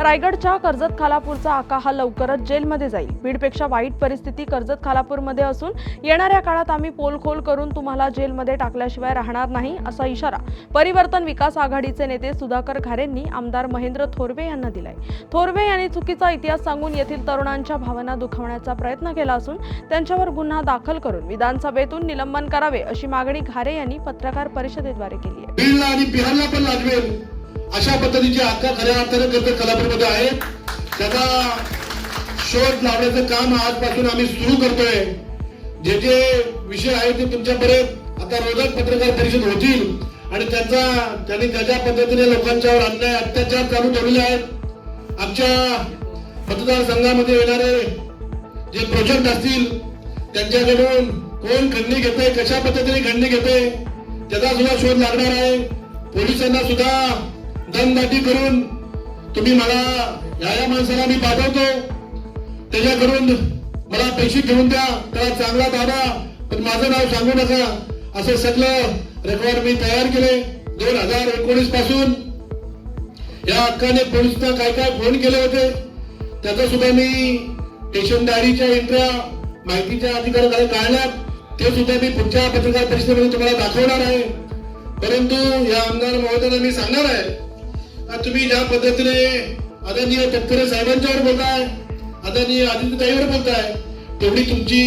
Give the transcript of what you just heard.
रायगडच्या कर्जत खालापूरचा आका हा लवकरच जेलमध्ये जाईल. बीडपेक्षा वाईट परिस्थिती कर्जत खालापूरमध्ये असून येणाऱ्या काळात आम्ही पोलखोल करून तुम्हाला जेलमध्ये टाकल्याशिवाय राहणार नाही असा इशारा परिवर्तन विकास आघाडीचे नेते सुधाकर घारेंनी आमदार महेंद्र थोरवे यांना दिलाय. थोरवे यांनी चुकीचा इतिहास सांगून येथील तरुणांच्या भावना दुखावण्याचा प्रयत्न केला असून त्यांच्यावर गुन्हा दाखल करून विधानसभेतून निलंबन करावे अशी मागणी घारे यांनी पत्रकार परिषदेद्वारे केली आहे. अशा पद्धतीचे आत्ता खऱ्या अर्थाने कर्जत कलापूरमध्ये आहेत त्याचा शोध लावण्याचं काम आजपासून आम्ही सुरू करतोय. जे जे विषय आहेत ते तुमच्यापर्यंत आता रोजच पत्रकार परिषद होतील आणि त्यांचा त्यांनी ज्या ज्या पद्धतीने लोकांच्यावर अन्याय अत्याचार चालू ठेवलेले आहेत आमच्या मतदारसंघामध्ये येणारे जे प्रोजेक्ट असतील त्यांच्याकडून कोण खंडणी घेते कशा पद्धतीने खंडणी घेते त्याचा सुद्धा शोध लागणार आहे. पोलिसांना सुद्धा दमदाटी करून तुम्ही मला या या माणसाला मी पाठवतो. त्याच्याकडून मला पैसे घेऊन द्या. त्याला चांगला दादा पण माझं नाव सांगू नका. असं सगळं रेकॉर्ड मी तयार केले. दोन हजार एकोणीसपासून या हक्काने पोलिसना काय काय फोन केले होते त्याचा सुद्धा मी स्टेशन डायरीच्या एंट्र्या माहितीच्या अधिकाराद्वारे काढल्यात ते सुद्धा मी पुढच्या पत्रकार परिषदेमध्ये तुम्हाला दाखवणार आहे. परंतु या आमदार महोदयांना मी सांगणार आहे तुम्ही ज्या पद्धतीने आदरणीय तटकरे साहेबांच्यावर बोलताय आदरणीय आदित्यताईवर बोलताय तेवढी तुमची